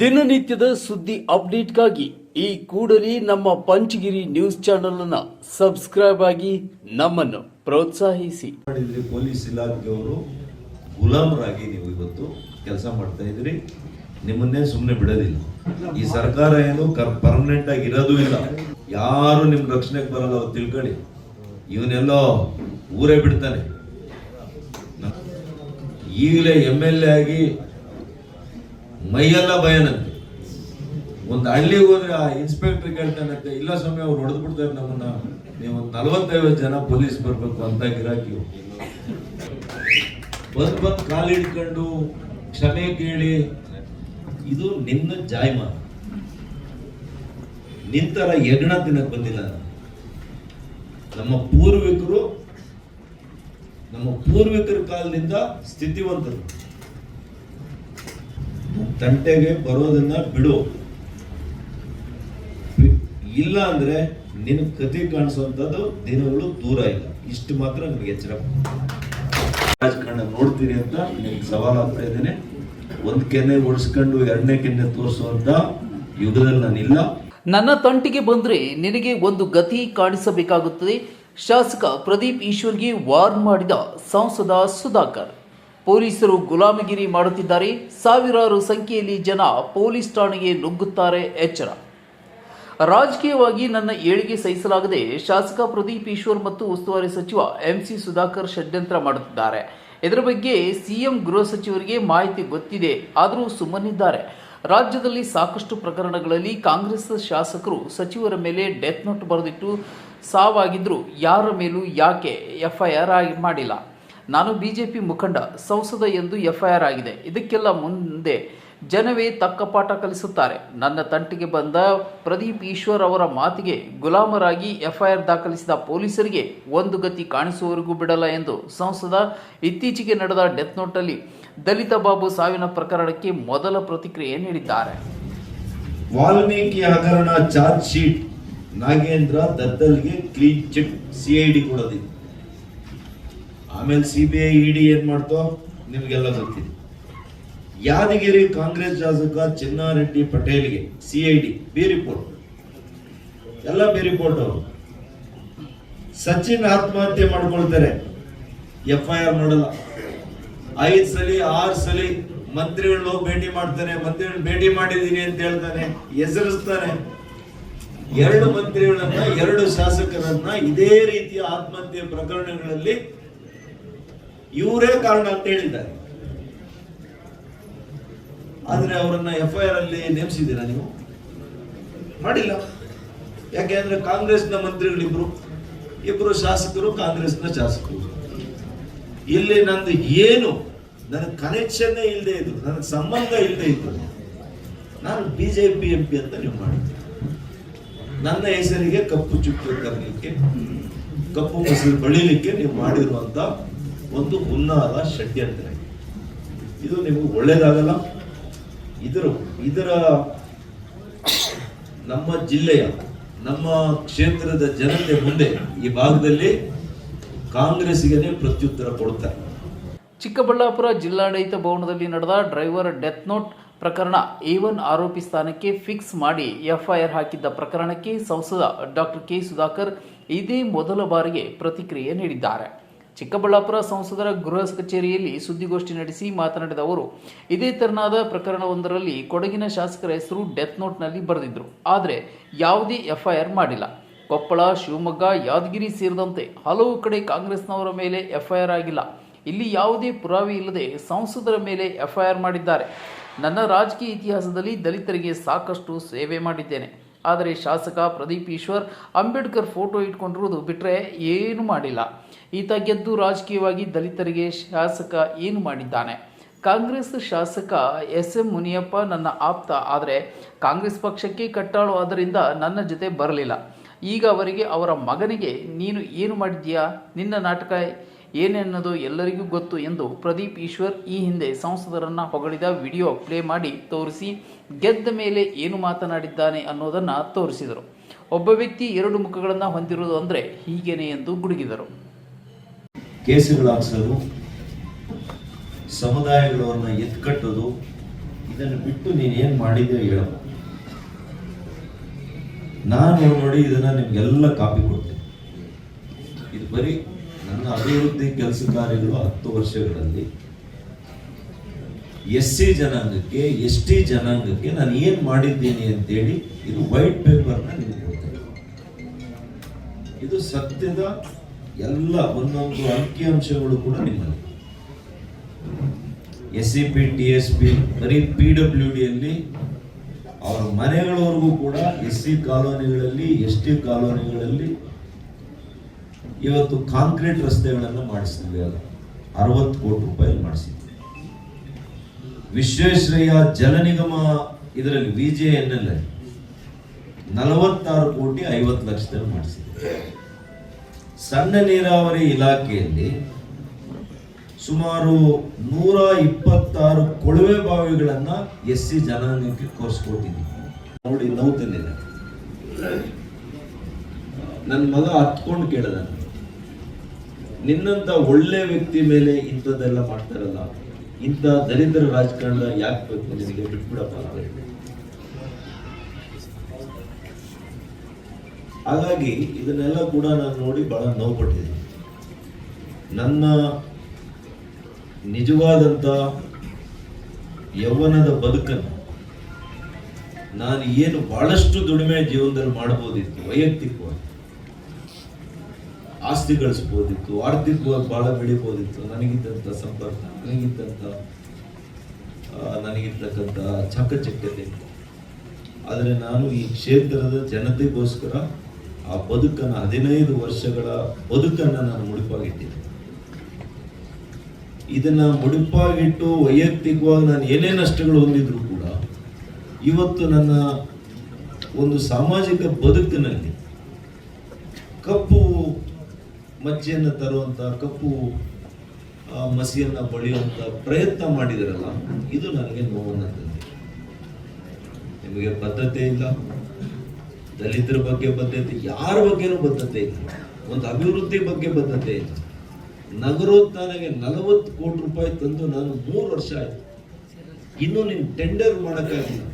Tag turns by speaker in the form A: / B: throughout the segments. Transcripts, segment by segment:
A: ದಿನನಿತ್ಯದ ಸುದ್ದಿ ಅಪ್ಡೇಟ್ಗಾಗಿ ಈ ಕೂಡಲೇ ನಮ್ಮ ಪಂಚಗಿರಿ ನ್ಯೂಸ್ ಚಾನೆಲ್ ಅನ್ನ ಸಬ್ಸ್ಕ್ರೈಬ್ ಆಗಿ ನಮ್ಮನ್ನು ಪ್ರೋತ್ಸಾಹಿಸಿ.
B: ಪೊಲೀಸ್ ಇಲಾಖೆಯವರು ಗುಲಾಮರಾಗಿ ನೀವು ಇವತ್ತು ಕೆಲಸ ಮಾಡ್ತಾ ಇದ್ರಿ ನಿಮ್ಮನ್ನೇ ಸುಮ್ಮನೆ ಬಿಡೋದಿಲ್ಲ. ಈ ಸರ್ಕಾರ ಏನು ಪರ್ಮನೆಂಟ್ ಆಗಿ ಇರೋದು ಇಲ್ಲ. ಯಾರು ನಿಮ್ ರಕ್ಷಣೆಗೆ ಬರಲ್ಲ ಅವ್ರು ತಿಳ್ಕೊಳ್ಳಿ. ಇವನೆಲ್ಲೋ ಊರೇ ಬಿಡ್ತಾನೆ ಈಗಲೇ ಎಂ ಎಲ್ ಎ ಆಗಿ ಮೈಯೆಲ್ಲ ಭಯನಂತೆ. ಒಂದು ಹಳ್ಳಿಗೆ ಹೋದ್ರೆ ಆ ಇನ್ಸ್ಪೆಕ್ಟರ್ ಕೇಳ್ತಾನಂತೆ, ಇಲ್ಲ ಸ್ವಾಮಿ, ಅವ್ರು ಹೊಡೆದು ಬಿಡ್ತಾರೆ ನಮ್ಮನ್ನ. ನೀವು ಒಂದು ನಲವತ್ತೈವತ್ತು ಜನ ಪೊಲೀಸ್ ಬರ್ಬೇಕು ಅಂತ ಗಿರಾಕಿ ಬಂದ್ ಬಂದ್ ಕಾಲು ಹಿಡ್ಕೊಂಡು ಕ್ಷಮೆ ಕೇಳಿ, ಇದು ನಿನ್ನ ಜಾಯಮಾನ ನಿಂತರ ಯಜ್ಞ ದಿನಕ್ಕೆ ಬಂದಿಲ್ಲ ನಮ್ಮ ಪೂರ್ವಿಕರು, ನಮ್ಮ ಪೂರ್ವಿಕರ ಕಾಲದಿಂದ ಸ್ಥಿತಿವಂತರು. ತಂಟೆಗೆ ಬರೋದನ್ನ ಬಿಡು. ಇಲ್ಲ ಅಂದ್ರೆ ನಿನ್ ಕತಿ ಕಾಣಿಸುವಂತದ್ದು ದಿನಗಳು ದೂರ ಇಲ್ಲ. ಇಷ್ಟು ಮಾತ್ರ ನನಗೆ ಎಚ್ಚರ ರಾಜಕಾರಣ ನೋಡ್ತೀರಿ ಅಂತ ನಿಮ್ಗೆ ಸವಾಲ್ ಆಗ್ತಾ ಇದ್ದೇನೆ. ಒಂದ್ ಕೆನೆ ಓಡಿಸ್ಕೊಂಡು ಎರಡನೇ ಕೆನ್ನೆ ತೋರಿಸುವಂತ ಯುಗದಲ್ಲಿ ನಾನಿಲ್ಲ.
A: ನನ್ನ ತಂಟಿಗೆ ಬಂದ್ರೆ ನಿನಗೆ ಒಂದು ಗತಿ ಕಾಣಿಸಬೇಕಾಗುತ್ತದೆ. ಶಾಸಕ ಪ್ರದೀಪ್ ಈಶ್ವರ್ಗೆ ವಾರ್ನ್ ಮಾಡಿದ ಸಂಸದ ಸುಧಾಕರ್. ಪೊಲೀಸರು ಗುಲಾಮಗಿರಿ ಮಾಡುತ್ತಿದ್ದಾರೆ. ಸಾವಿರಾರು ಸಂಖ್ಯೆಯಲ್ಲಿ ಜನ ಪೊಲೀಸ್ ಠಾಣೆಗೆ ನುಗ್ಗುತ್ತಾರೆ ಎಚ್ಚರ. ರಾಜಕೀಯವಾಗಿ ನನ್ನ ಏಳಿಗೆ ಸಹಿಸಲಾಗದೆ ಶಾಸಕ ಪ್ರದೀಪ್ ಈಶ್ವರ್ ಮತ್ತು ಉಸ್ತುವಾರಿ ಸಚಿವ ಎಂಸಿ ಸುಧಾಕರ್ ಷಡ್ಯಂತ್ರ ಮಾಡುತ್ತಿದ್ದಾರೆ. ಇದರ ಬಗ್ಗೆ ಸಿಎಂ ಗೃಹ ಸಚಿವರಿಗೆ ಮಾಹಿತಿ ಗೊತ್ತಿದೆ. ಆದರೂ ಸುಮ್ಮನಿದ್ದಾರೆ. ರಾಜ್ಯದಲ್ಲಿ ಸಾಕಷ್ಟು ಪ್ರಕರಣಗಳಲ್ಲಿ ಕಾಂಗ್ರೆಸ್ ಶಾಸಕರು ಸಚಿವರ ಮೇಲೆ ಡೆತ್ ನೋಟ್ ಬರೆದಿಟ್ಟು ಸಾವಾಗಿದ್ದರೂ ಯಾರ ಮೇಲೂ ಯಾಕೆ ಎಫ್ಐಆರ್ ಮಾಡಿಲ್ಲ. ನಾನು ಬಿಜೆಪಿ ಮುಖಂಡ, ಸಂಸದ ಎಂದು ಎಫ್ಐಆರ್ ಆಗಿದೆ. ಇದಕ್ಕೆಲ್ಲ ಮುಂದೆ ಜನವೇ ತಕ್ಕ ಪಾಠ ಕಲಿಸುತ್ತಾರೆ. ನನ್ನ ತಂಟಿಗೆ ಬಂದ ಪ್ರದೀಪ್ ಈಶ್ವರ್ ಅವರ ಮಾತಿಗೆ ಗುಲಾಮರಾಗಿ ಎಫ್ಐಆರ್ ದಾಖಲಿಸಿದ ಪೊಲೀಸರಿಗೆ ಒಂದು ಗತಿ ಕಾಣಿಸುವವರೆಗೂ ಬಿಡಲ್ಲ ಎಂದು ಸಂಸದ ಇತ್ತೀಚೆಗೆ ನಡೆದ ಡೆತ್ ನೋಟಲ್ಲಿ ದಲಿತ ಬಾಬು ಸಾವಿನ ಪ್ರಕರಣಕ್ಕೆ ಮೊದಲ ಪ್ರತಿಕ್ರಿಯೆ ನೀಡಿದ್ದಾರೆ.
B: ವಾಲ್ಮೀಕಿ ಹಗರಣ ಚಾರ್ಜ್ ಶೀಟ್. ನಾಗೇಂದ್ರ ದದ್ದಲ್ಗೆ ಕ್ಲೀನ್ ಚಿಟ್, ಸಿಐಡಿ ಕೊಡೋದಿದೆ ಆಮೇಲೆ ಸಿ ಬಿ ಐ ಇಡಿ ಏನ್ ಮಾಡ್ತೋ? ನಿಮ್ಗೆಲ್ಲ ಗೊತ್ತಿದೆ. ಯಾದಗಿರಿ ಕಾಂಗ್ರೆಸ್ ಶಾಸಕ ಚಿನ್ನಾರೆಡ್ಡಿ ಪಟೇಲ್ಗೆ ಡಿ ಬಿ ರಿಪೋರ್ಟ್ ಎಲ್ಲ ಬಿ ರಿಪೋರ್ಟ್ ಅವರು. ಸಚಿನ್ ಆತ್ಮಹತ್ಯೆ ಮಾಡ್ಕೊಳ್ತಾರೆ. ಎಫ್ ಐ ಆರ್ ಮಾಡಲ್ಲ ಐದು ಸಲಿ, ಆರು ಸಲಿ ಮಂತ್ರಿಗಳು ಭೇಟಿ ಮಾಡ್ತಾನೆ ಮಂತ್ರಿಗಳು ಭೇಟಿ ಮಾಡಿದೀನಿ ಅಂತ ಹೇಳ್ತಾನೆ. ಹೆಸರಿಸ್ತಾನೆ. ಎರಡು ಮಂತ್ರಿಗಳನ್ನ, ಎರಡು ಶಾಸಕರನ್ನ ಇದೇ ರೀತಿಯ ಆತ್ಮಹತ್ಯೆ ಪ್ರಕರಣಗಳಲ್ಲಿ ಇವರೇ ಕಾರಣ ಅಂತ ಹೇಳಿದ್ದಾರೆ. ಆದರೆ ಅವರನ್ನ ಎಫ್ ಐ ಆರ್ ಅಲ್ಲಿ ನೇಮಿಸಿದ್ದೀರಾ ನೀವು? ಮಾಡಿಲ್ಲ. ಯಾಕೆ ಯಾಕೆಂದ್ರೆ ಕಾಂಗ್ರೆಸ್ನ ಮಂತ್ರಿಗಳಿಬ್ರು, ಇಬ್ರು ಶಾಸಕರು, ಕಾಂಗ್ರೆಸ್ನ ಶಾಸಕರು. ಇಲ್ಲಿ ನಂದು ಏನು ನನಗೆ ಕನೆಕ್ಷನ್ ಇಲ್ಲದೆ ಇದ್ರು ನನಗೆ ಸಂಬಂಧ ಇಲ್ಲದೆ ಇದ್ರು. ನಾನು ಬಿಜೆಪಿ ಎಂ ಪಿ ಅಂತ ನೀವು ಮಾಡಿದ್ರಿ ನನ್ನ ಹೆಸರಿಗೆ ಕಪ್ಪು ಚುಕ್ಕು ತರಲಿಕ್ಕೆ, ಕಪ್ಪು ಮೊಸರು ಬಳಿಲಿಕ್ಕೆ ನೀವು ಮಾಡಿರುವಂತ ಒಂದು ಹುನ್ನಾರ ಷಡ್ಯಂತ್ರ ಇದು. ನಿಮಗೆ ಒಳ್ಳೇದಾಗಲ್ಲ? ಇದರ ಇದರ ನಮ್ಮ ಜಿಲ್ಲೆಯ, ನಮ್ಮ ಕ್ಷೇತ್ರದ ಜನತೆ ಮುಂದೆ ಈ ಭಾಗದಲ್ಲಿ ಕಾಂಗ್ರೆಸ್ಗೆ ಪ್ರತ್ಯುತ್ತರ ಕೊಡ್ತಾರೆ
A: ಚಿಕ್ಕಬಳ್ಳಾಪುರ ಜಿಲ್ಲಾಡಳಿತ ಭವನದಲ್ಲಿ ನಡೆದ ಡ್ರೈವರ್ ಡೆತ್ ನೋಟ್ ಪ್ರಕರಣ ಎ ಒನ್ ಆರೋಪಿ ಸ್ಥಾನಕ್ಕೆ ಫಿಕ್ಸ್ ಮಾಡಿ ಎಫ್ಐಆರ್ ಹಾಕಿದ್ದ ಪ್ರಕರಣಕ್ಕೆ ಸಂಸದ ಡಾಕ್ಟರ್ ಕೆ ಸುಧಾಕರ್ ಇದೇ ಮೊದಲ ಬಾರಿಗೆ ಪ್ರತಿಕ್ರಿಯೆ ನೀಡಿದ್ದಾರೆ. ಚಿಕ್ಕಬಳ್ಳಾಪುರ ಸಂಸದರ ಗೃಹ ಕಚೇರಿಯಲ್ಲಿ ಸುದ್ದಿಗೋಷ್ಠಿ ನಡೆಸಿ ಮಾತನಾಡಿದ ಅವರು, ಇದೇ ತೆರನಾದ ಪ್ರಕರಣವೊಂದರಲ್ಲಿ ಕೊಡಗಿನ ಶಾಸಕರ ಹೆಸರು ಡೆತ್ ನೋಟ್ನಲ್ಲಿ ಬರೆದಿದ್ದರು ಆದರೆ ಯಾವುದೇ ಎಫ್ಐಆರ್ ಮಾಡಿಲ್ಲ. ಕೊಪ್ಪಳ, ಶಿವಮೊಗ್ಗ, ಯಾದಗಿರಿ ಸೇರಿದಂತೆ ಹಲವು ಕಡೆ ಕಾಂಗ್ರೆಸ್ನವರ ಮೇಲೆ ಎಫ್ಐಆರ್ ಆಗಿಲ್ಲ. ಇಲ್ಲಿ ಯಾವುದೇ ಪುರಾವೆ ಇಲ್ಲದೆ ಸಂಸದರ ಮೇಲೆ ಎಫ್ಐಆರ್ ಮಾಡಿದ್ದಾರೆ. ನನ್ನ ರಾಜಕೀಯ ಇತಿಹಾಸದಲ್ಲಿ ದಲಿತರಿಗೆ ಸಾಕಷ್ಟು ಸೇವೆ ಮಾಡಿದ್ದೇನೆ. ಆದರೆ ಶಾಸಕ ಪ್ರದೀಪ್ ಈಶ್ವರ್ ಅಂಬೇಡ್ಕರ್ ಫೋಟೋ ಇಟ್ಕೊಂಡಿರೋದು ಬಿಟ್ಟರೆ ಏನು ಮಾಡಿಲ್ಲ. ಈತ ಗೆದ್ದು ರಾಜಕೀಯವಾಗಿ ದಲಿತರಿಗೆ ಶಾಸಕ ಏನು ಮಾಡಿದ್ದಾನೆ? ಕಾಂಗ್ರೆಸ್ ಶಾಸಕ ಎಸ್ ಎಂ ಮುನಿಯಪ್ಪ ನನ್ನ ಆಪ್ತ, ಆದರೆ ಕಾಂಗ್ರೆಸ್ ಪಕ್ಷಕ್ಕೆ ಕಟ್ಟಾಳು ಆದ್ದರಿಂದ ನನ್ನ ಜೊತೆ ಬರಲಿಲ್ಲ. ಈಗ ಅವರಿಗೆ ಅವರ ಮಗನಿಗೆ ನೀನು ಏನು ಮಾಡಿದ್ದೀಯಾ? ನಿನ್ನ ನಾಟಕ ಏನೆನ್ನೋದು ಎಲ್ಲರಿಗೂ ಗೊತ್ತು ಎಂದು ಪ್ರದೀಪ್ ಈಶ್ವರ್ ಈ ಹಿಂದೆ ಸಂಸದರನ್ನ ಹೊಗಳಿದ ವಿಡಿಯೋ ಪ್ಲೇ ಮಾಡಿ ತೋರಿಸಿ, ಗೆದ್ದ ಮೇಲೆ ಏನು ಮಾತನಾಡಿದ್ದಾನೆ ಅನ್ನೋದನ್ನು ತೋರಿಸಿದರು. ಒಬ್ಬ ವ್ಯಕ್ತಿ ಎರಡು ಮುಖಗಳನ್ನು ಹೊಂದಿರುವುದು ಅಂದರೆ ಹೀಗೇನೆ ಎಂದು ಗುಡುಗಿದರು.
B: ಕೇಸುಗಳಾಗಿಸೋದು ಸಮುದಾಯಗಳವನ್ನ ಎತ್ಕಟ್ಟೋದು ಇದನ್ನು ಬಿಟ್ಟು ನೀನು ಏನು ಮಾಡಿದೆ ಹೇಳಪ್ಪ ನಾನು ನೋಡಿ, ಇದನ್ನ ನಿಮಗೆಲ್ಲ ಕಾಪಿ ಕೊಡ್ತೀನಿ. ಇದು ಬರೀ ನನ್ನ ಅಭಿವೃದ್ಧಿ ಕೆಲಸ ಕಾರ್ಯಗಳು ಹತ್ತು ವರ್ಷಗಳಲ್ಲಿ ಎಸ್ ಸಿ ಜನಾಂಗಕ್ಕೆ, ಎಸ್ ಟಿ ಜನಾಂಗಕ್ಕೆ ನಾನು ಏನು ಮಾಡಿದ್ದೀನಿ ಅಂತೇಳಿ ಇದು ವೈಟ್ ಪೇಪರ್ನ ನಿಮ್ಗೆ ಇದು ಸತ್ಯದ ಎಲ್ಲ ಒಂದೊಂದು ಅಂಕಿಅಂಶಗಳು ಕೂಡ ನಿಮ್ಮಲ್ಲಿ. S C P, T S P, ಬರೀ ಪಿ ಡಬ್ಲ್ಯೂ ಡಿಯಲ್ಲಿ ಅವರ ಮನೆಗಳವರೆಗೂ ಕೂಡ ಎಸ್ ಸಿ ಕಾಲೋನಿಗಳಲ್ಲಿ, ಎಸ್ ಟಿ ಕಾಲೋನಿಗಳಲ್ಲಿ ಇವತ್ತು ಕಾಂಕ್ರೀಟ್ ರಸ್ತೆಗಳನ್ನು ಮಾಡಿಸಿದ್ವಿ ಅದು ಅರವತ್ತು ಕೋಟಿ ರೂಪಾಯಿ ಮಾಡಿಸಿದ್ವಿ. ವಿಶ್ವೇಶ್ವರಯ್ಯ ಜಲ ನಿಗಮ ಇದರಲ್ಲಿ ವಿ ಜೆ ಎನ್ ಎಲ್ ನಲವತ್ತಾರು ಕೋಟಿ ಐವತ್ತು ಲಕ್ಷದಲ್ಲಿ ಮಾಡಿಸಿದ್ವಿ. ಸಣ್ಣ ನೀರಾವರಿ ಇಲಾಖೆಯಲ್ಲಿ ಸುಮಾರು ನೂರ ಇಪ್ಪತ್ತಾರು ಕೊಳವೆ ಬಾವಿಗಳನ್ನ ಎಸ್ ಸಿ ಜನಾಂಗಕ್ಕೆ ಕೊಡಿಸ್ಕೊಟ್ಟಿದ್ದೀವಿ ನೋಡಿ ನೌತಲ್ಲಿದೆ ನನ್ನ ಮಗ ಹತ್ಕೊಂಡು ಕೇಳಿದ ನಿನ್ನಂತ ಒಳ್ಳೆ ವ್ಯಕ್ತಿ ಮೇಲೆ ಇಂಥದ್ದೆಲ್ಲ ಮಾಡ್ತಾರಲ್ಲ, ಇಂಥ ದರಿದ್ರ ರಾಜಕಾರಣ ಯಾಕೆ ಬೇಕು ನಿನಗೆ ಬಿಟ್ಬಿಡಪ್ಪ ಹಾಗಾಗಿ ಇದನ್ನೆಲ್ಲ ಕೂಡ ನಾನು ನೋಡಿ ಬಹಳ ನೋವು ಪಟ್ಟಿದ್ದೀನಿ ನನ್ನ ನಿಜವಾದಂಥ ಯೌವನದ ಬದುಕನ್ನು ನಾನು ಏನು ಬಹಳಷ್ಟು ದುಡಿಮೆ ಜೀವನದಲ್ಲಿ ಮಾಡ್ಬೋದಿತ್ತು ವೈಯಕ್ತಿಕವಾಗಿ. ಆಸ್ತಿ ಗಳಿಸ್ಬೋದಿತ್ತು ಆರ್ಥಿಕವಾಗಿ ಬಹಳ ಬೆಳಿಬೋದಿತ್ತು ನನಗಿದ್ದಂಥ ಸಂಪರ್ಕ ನನಗಿದ್ದಂಥ ನನಗಿರ್ತಕ್ಕಂಥ ಚಾಕಚಕ್ಯತೆ. ಆದರೆ ನಾನು ಈ ಕ್ಷೇತ್ರದ ಜನತೆಗೋಸ್ಕರ ಆ ಬದುಕನ್ನು ಹದಿನೈದು ವರ್ಷಗಳ ಬದುಕನ್ನು ನಾನು ಮುಡಿಪಾಗಿಟ್ಟಿದ್ದೆ. ಇದನ್ನ ಮುಡಿಪಾಗಿಟ್ಟು ವೈಯಕ್ತಿಕವಾಗಿ ನಾನು ಏನೇ ನಷ್ಟಗಳು ಹೊಂದಿದ್ರು ಕೂಡ, ಇವತ್ತು ನನ್ನ ಒಂದು ಸಾಮಾಜಿಕ ಬದುಕಿನಲ್ಲಿ ಕಪ್ಪು ಮಚ್ಚೆಯನ್ನು ತರುವಂಥ ಕಪ್ಪು ಮಸಿಯನ್ನು ಬಳಿಯುವಂತ ಪ್ರಯತ್ನ ಮಾಡಿದಿರಲ್ಲ, ಇದು ನನಗೆ ನೋವನ್ನು ತಂದಿದೆ. ನಿಮಗೆ ಬದ್ಧತೆ ಇಲ್ಲ, ದಲಿತರ ಬಗ್ಗೆ ಬದ್ಧತೆ, ಯಾರ ಬಗ್ಗೆನೂ ಬದ್ಧತೆ ಇಲ್ಲ, ಒಂದು ಅಭಿವೃದ್ಧಿ ಬಗ್ಗೆ ಬದ್ಧತೆ ಇಲ್ಲ. ನಗರೋತ್ಥಾನಕ್ಕೆ ನಲವತ್ತು ಕೋಟಿ ರೂಪಾಯಿ ತಂದು ನಾನು ಮೂರು ವರ್ಷ ಆಯಿತು. ಇನ್ನೂ ನೀನು ಟೆಂಡರ್ ಮಾಡೋಕ್ಕಾಗಿಲ್ಲ.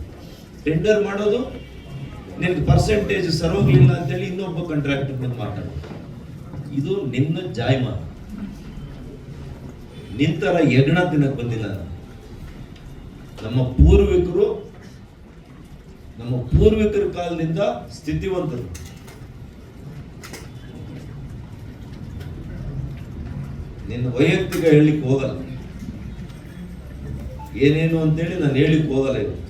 B: ಟೆಂಡರ್ ಮಾಡೋದು, ನಿನ್ಗೆ ಪರ್ಸೆಂಟೇಜ್ ಸರೋಗ್ಲಿಲ್ಲ ಅಂತೇಳಿ ಇನ್ನೊಬ್ಬ ಕಂಟ್ರಾಕ್ಟರ್ ಬಂದು ಮಾತಾಡೋದು ಇದು ನಿನ್ನ ಜಾಯ್ಮ ನಿಂತರ ಯಜ್ಞ ದಿನಕ್ಕೆ ಬಂದಿಲ್ಲ ನಮ್ಮ ಪೂರ್ವಿಕರು, ನಮ್ಮ ಪೂರ್ವಿಕರ ಕಾಲದಿಂದ ಸ್ಥಿತಿವಂತರು. ನಿನ್ನ ವೈಯಕ್ತಿಕ ಹೇಳಲಿಕ್ಕೆ ಹೋಗಲ್ಲ. ಏನೇನು ಅಂತೇಳಿ ನಾನು ಹೇಳಿಕ್ ಹೋಗಲ್ಲ ಇವತ್ತು.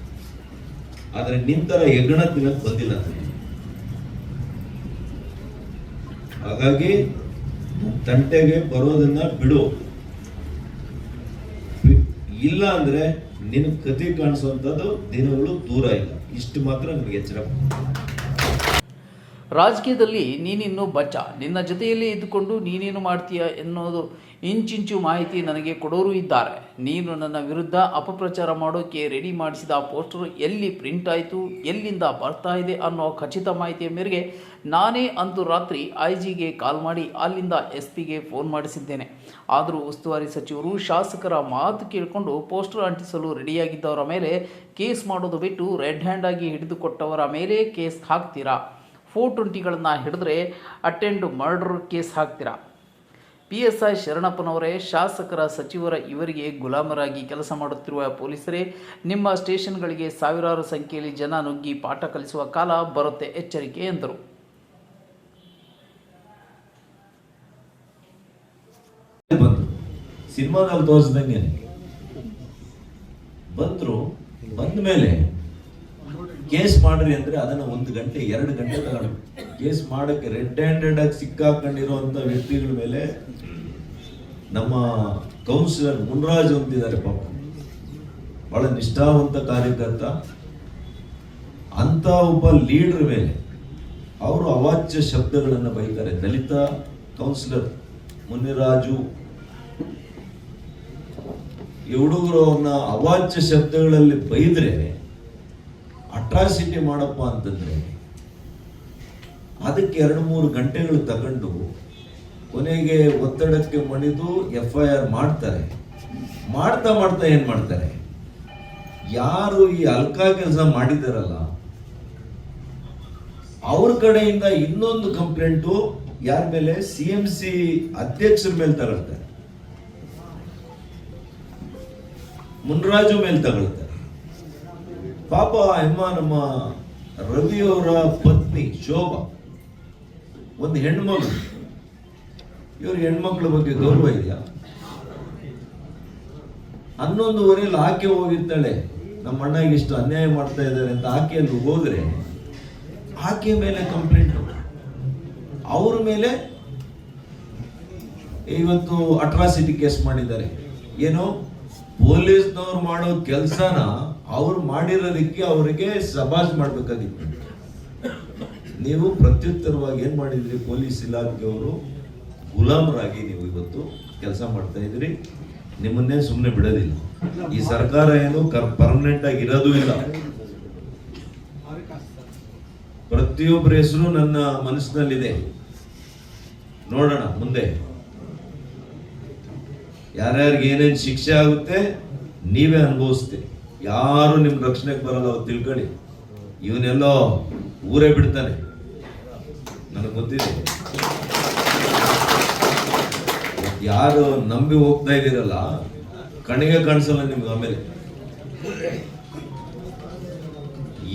B: ಆದ್ರೆ ನಿಂತರ ಯಜ್ಞ ದಿನಕ್ಕೆ ಬಂದಿಲ್ಲ ನಾನು. ಹಾಗಾಗಿ ತಂಟೆಗೆ ಬರೋದನ್ನ ಬಿಡು. ಇಲ್ಲ ಅಂದ್ರೆ ನಿನ್ ಕತಿ ಕಾಣಿಸುವಂಥದ್ದು ದಿನಗಳು ದೂರ ಇಲ್ಲ. ಇಷ್ಟು ಮಾತ್ರ ನನಗೆ ಎಚ್ಚರ.
A: ರಾಜಕೀಯದಲ್ಲಿ ನೀನಿನ್ನು ಬಚ್ಚ. ನಿನ್ನ ಜೊತೆಯಲ್ಲಿ ಇದ್ದುಕೊಂಡು ನೀನೇನು ಮಾಡ್ತೀಯ ಎನ್ನುವುದು ಇಂಚಿಂಚು ಮಾಹಿತಿ ನನಗೆ ಕೊಡೋರು ಇದ್ದಾರೆ. ನೀನು ನನ್ನ ವಿರುದ್ಧ ಅಪಪ್ರಚಾರ ಮಾಡೋಕ್ಕೆ ರೆಡಿ ಮಾಡಿಸಿದ ಪೋಸ್ಟರ್ ಎಲ್ಲಿ ಪ್ರಿಂಟ್ ಆಯಿತು, ಎಲ್ಲಿಂದ ಬರ್ತಾ ಇದೆ ಅನ್ನೋ ಖಚಿತ ಮಾಹಿತಿಯ ಮೇರೆಗೆ ನಾನೇ ಅಂದು ರಾತ್ರಿ ಐ ಜಿಗೆ ಕಾಲ್ ಮಾಡಿ ಅಲ್ಲಿಂದ ಎಸ್ ಪಿಗೆ ಫೋನ್ ಮಾಡಿಸಿದ್ದೇನೆ. ಆದರೂ ಉಸ್ತುವಾರಿ ಸಚಿವರು, ಶಾಸಕರ ಮಾತು ಕೇಳಿಕೊಂಡು ಪೋಸ್ಟರ್ ಅಂಟಿಸಲು ರೆಡಿಯಾಗಿದ್ದವರ ಮೇಲೆ ಕೇಸ್ ಮಾಡೋದು ಬಿಟ್ಟು ರೆಡ್ ಹ್ಯಾಂಡ್ ಆಗಿ ಹಿಡಿದುಕೊಟ್ಟವರ ಮೇಲೆ ಕೇಸ್ ಹಾಕ್ತೀರಾ? ಫೋರ್ ಟ್ವೆಂಟಿಗಳನ್ನು ಹಿಡಿದ್ರೆ ಅಟೆಂಡ್ ಮರ್ಡರ್ ಕೇಸ್ ಹಾಕ್ತೀರಾ? ಪಿ ಎಸ್ ಐ ಶರಣಪ್ಪನವರೇ, ಶಾಸಕರ ಸಚಿವರ ಇವರಿಗೆ ಗುಲಾಮರಾಗಿ ಕೆಲಸ ಮಾಡುತ್ತಿರುವ ಪೊಲೀಸರೇ, ನಿಮ್ಮ ಸ್ಟೇಷನ್ಗಳಿಗೆ ಸಾವಿರಾರು ಸಂಖ್ಯೆಯಲ್ಲಿ ಜನ ನುಗ್ಗಿ ಪಾಠ ಕಲಿಸುವ ಕಾಲ ಬರುತ್ತೆ ಎಚ್ಚರಿಕೆ ಎಂದರು.
B: ಸಿನಿಮಾದಲ್ಲಿ ತೋರಿಸಿದಂಗೆ ಬಂದರು, ಬಂದ ಮೇಲೆ ಕೇಸ್ ಮಾಡ್ರಿ ಅಂದ್ರೆ ಅದನ್ನ ಒಂದು ಗಂಟೆ, ಎರಡು ಗಂಟೆ ತಗೊಂಡು ಕೇಸ್ ಮಾಡಕ್ಕೆ ರೆಡ್ ಹ್ಯಾಂಡೆಡ್ ಆಗಿ ಸಿಕ್ಕಾಕೊಂಡಿರುವಂತ ವ್ಯಕ್ತಿಗಳ ಮೇಲೆ ನಮ್ಮ ಕೌನ್ಸಿಲರ್ ಮುನ್ರಾಜ್ ಅಂತಿದ್ದಾರೆ ಪಾಪ. ಬಹಳ ನಿಷ್ಠಾವಂತ ಕಾರ್ಯಕರ್ತ. ಅಂತ ಒಬ್ಬ ಲೀಡರ್ ಮೇಲೆ ಅವರು ಅವಾಚ್ಯ ಶಬ್ದಗಳನ್ನು ಬೈತಾರೆ. ದಲಿತ ಕೌನ್ಸಿಲರ್ ಮುನಿರಾಜು. ಈ ಹುಡುಗರು ಅವನ್ನ ಅವಾಚ್ಯ ಶಬ್ದಗಳಲ್ಲಿ ಬೈದ್ರೆ ಅಟ್ರಾಸಿಟಿ ಮಾಡಪ್ಪ ಅಂತಂದ್ರೆ, ಅದಕ್ಕೆ ಎರಡು ಮೂರು ಗಂಟೆಗಳು ತಗೊಂಡು ಕೊನೆಗೆ ಒತ್ತಡಕ್ಕೆ ಮಣಿದು ಎಫ್ ಐ ಆರ್ ಮಾಡ್ತಾರೆ. ಮಾಡ್ತಾ ಮಾಡ್ತಾ ಏನು ಮಾಡ್ತಾರೆ? ಯಾರು ಈ ಅಲ್ಕಾ ಕೆಲಸ ಮಾಡಿದಾರಲ್ಲ, ಅವ್ರ ಕಡೆಯಿಂದ ಇನ್ನೊಂದು ಕಂಪ್ಲೇಂಟು ಯಾರ ಮೇಲೆ? ಸಿ ಎಂ ಸಿ ಅಧ್ಯಕ್ಷರ ಮೇಲೆ ತಗೊಳ್ತಾರೆ. ಮುನ್ರಾಜು ಮೇಲೆ ತಗೊಳ್ತಾರೆ. ಪಾಪ ಅಮ್ಮ ನಮ್ಮ ರವಿಯವರ ಪತ್ನಿ ಶೋಭ, ಒಂದು ಹೆಣ್ಮಗಳು. ಇವ್ರ ಹೆಣ್ಮಕ್ಳ ಬಗ್ಗೆ ಗೌರವ ಇದೆಯಾ? ಹನ್ನೊಂದುವರೆಯಲ್ಲಿ ಆಕೆ ಹೋಗಿರ್ತಾಳೆ. ನಮ್ಮ ಅಣ್ಣಗೆ ಇಷ್ಟು ಅನ್ಯಾಯ ಮಾಡ್ತಾ ಇದ್ದಾರೆ ಅಂತ ಆಕೆಯಲ್ಲಿ ಹೋದ್ರೆ, ಆಕೆ ಮೇಲೆ ಕಂಪ್ಲೇಂಟ್ ಅವ್ರ ಮೇಲೆ ಇವತ್ತು ಅಟ್ರಾಸಿಟಿ ಕೇಸ್ ಮಾಡಿದ್ದಾರೆ. ಏನು ಪೊಲೀಸ್ನವ್ರು ಮಾಡೋ ಕೆಲಸನ ಅವ್ರು ಮಾಡಿರೋದಕ್ಕೆ ಅವರಿಗೆ ಸಬಾಜ್ ಮಾಡಬೇಕಾಗಿತ್ತು. ನೀವು ಪ್ರತ್ಯುತ್ತರವಾಗಿ ಏನು ಮಾಡಿದ್ರಿ? ಪೊಲೀಸ್ ಇಲಾಖೆಯವರು ಗುಲಾಮರಾಗಿ ನೀವು ಇವತ್ತು ಕೆಲಸ ಮಾಡ್ತಾ ಇದ್ರಿ. ನಿಮ್ಮನ್ನೇ ಸುಮ್ಮನೆ ಬಿಡೋದಿಲ್ಲ. ಈ ಸರ್ಕಾರ ಏನು ಪರ್ಮನೆಂಟ್ ಆಗಿ ಇರೋದು ಇಲ್ಲ. ಪ್ರತಿಯೊಬ್ಬರ ಹೆಸರು ನನ್ನ ಮನಸ್ಸಿನಲ್ಲಿದೆ. ನೋಡೋಣ ಮುಂದೆ. ಯಾರ್ಯಾರಿಗೆ ಏನೇನು ಶಿಕ್ಷೆ ಆಗುತ್ತೆ, ನೀವೇ ಅನುಭವಿಸ್ತೀರಿ. ಯಾರು ನಿಮ್ ರಕ್ಷಣೆಗೆ ಬರಲ್ಲ ಅವ್ರು ತಿಳ್ಕೊಳ್ಳಿ. ಇವನೆಲ್ಲೋ ಊರೇ ಬಿಡ್ತಾನೆ. ನನಗೆ ಗೊತ್ತಿದೆ. ಯಾರು ನಂಬಿ ಹೋಗ್ತಾ ಇದ್ದೀರಲ್ಲ, ಕಣ್ಣಿಗೆ ಕಾಣಿಸಲ್ಲ ನಿಮ್ಗೆ ಆಮೇಲೆ.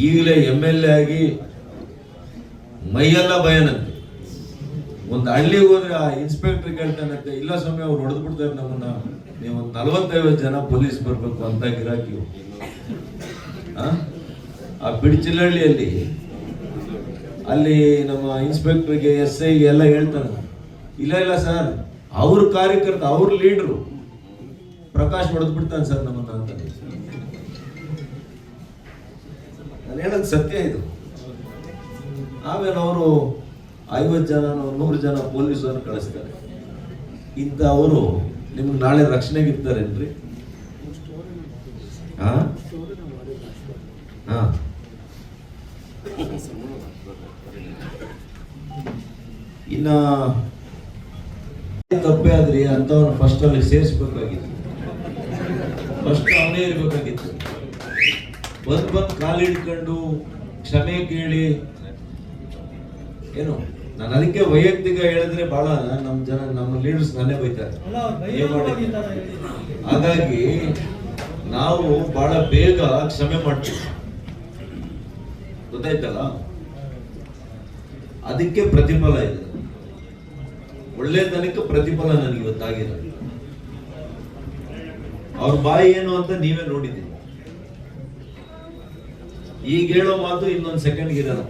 B: ಈಗಲೇ ಎಂ ಎಲ್ ಎ ಆಗಿ ಮೈಯೆಲ್ಲ ಭಯನಂತೆ ಒಂದು ಹಳ್ಳಿಗೆ ಹೋದ್ರೆ ಆ ಇನ್ಸ್ಪೆಕ್ಟರ್ ಕೇಳ್ತಾನಂತೆ, ಇಲ್ಲ ಸ್ವಾಮಿ, ಅವ್ರು ಹೊಡೆದ್ಬಿಡ್ತಾರೆ ನಮ್ಮನ್ನ. ನೀವು ನಲವತ್ತೈವತ್ತು ಜನ ಪೊಲೀಸ್ ಬರಬೇಕು ಅಂತ ಗಿರಾಕಿ ಆ? ಬಿಡ್ಚಿಲಹಳ್ಳಿಯಲ್ಲಿ ಅಲ್ಲಿ ನಮ್ಮ ಇನ್ಸ್ಪೆಕ್ಟರ್ಗೆ ಎಸ್ ಐಗೆ ಎಲ್ಲ ಹೇಳ್ತಾರೆ. ಇಲ್ಲ ಇಲ್ಲ ಸರ್, ಅವ್ರ ಕಾರ್ಯಕರ್ತ, ಅವ್ರ ಲೀಡ್ರು. ಪ್ರಕಾಶ್ ಹೊಡೆದು ಬಿಡ್ತಾನೆ ಸರ್ ನಮ್ಮನ್ನ ಅಂತ. ನಾನು ಹೇಳೋದು ಸತ್ಯ ಇದು. ಆಮೇಲೆ ಅವರು ಐವತ್ತು ಜನ, ನೂರು ಜನ ಪೊಲೀಸರನ್ನು ಕಳಿಸ್ತಾರೆ. ಇಂಥ ಅವರು ನಿಮ್ಗೆ ನಾಳೆ ರಕ್ಷಣೆಗೆ ಹಾಂ ಹಾ ಹಾ ಇನ್ನ ತಪ್ಪೇ ಆದ್ರಿ ಅಂತವನ್ನ ಫಸ್ಟ್ ಅಲ್ಲಿ ಸೇರಿಸ್ಬೇಕಾಗಿತ್ತು. ಫಸ್ಟ್ ಅವನೇ ಇರ್ಬೇಕಾಗಿತ್ತು. ಬಂದ್ ಬಂದ್ ಕಾಲು ಹಿಡ್ಕೊಂಡು ಕ್ಷಮೆ ಕೇಳಿ. ಏನು ನಾನು ಅದಕ್ಕೆ ವೈಯಕ್ತಿಕ ಹೇಳಿದ್ರೆ ಬಹಳ ನಮ್ಮ ಜನ ನಮ್ಮ ಲೀಡರ್ಸ್ ನಾನೇ ಬೈತಾರೆ? ಹಾಗಾಗಿ ನಾವು ಬಹಳ ಬೇಗ ಕ್ಷಮೆ ಮಾಡ್ತೀವಿ. ಗೊತ್ತಾಯ್ತಲ್ಲ? ಅದಕ್ಕೆ ಪ್ರತಿಫಲ ಇದೆ. ಒಳ್ಳೆತನಕ್ಕೆ ಪ್ರತಿಫಲ ನನಗೆ ಇವತ್ತಾಗಿಲ್ಲ ಅವ್ರ ಬಾಯಿ ಏನು ಅಂತ ನೀವೇ ನೋಡಿದ್ದೀನಿ ಈಗ ಹೇಳೋ ಮಾತು ಇನ್ನೊಂದು ಸೆಕೆಂಡ್ ಇರಲ್ಲ.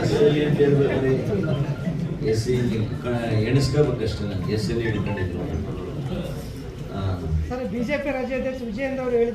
B: ಎಸ್ ಹೇಳ್ಬೇಕಾದ್ರೆ ಎಸ್ ಎಣಿಸ್ಕೋಬೇಕಷ್ಟೇ ನಾನು. ಎಸ್ ಎಲ್ ಹಿಡ್ಕೊಂಡಿದ್ರು ಹಾ
C: ಸರ್ ಬಿಜೆಪಿ ರಾಜ್ಯಾಧ್ಯಕ್ಷ ವಿಜಯೇಂದ್ರ ಅವರು ಹೇಳಿದ್ರು.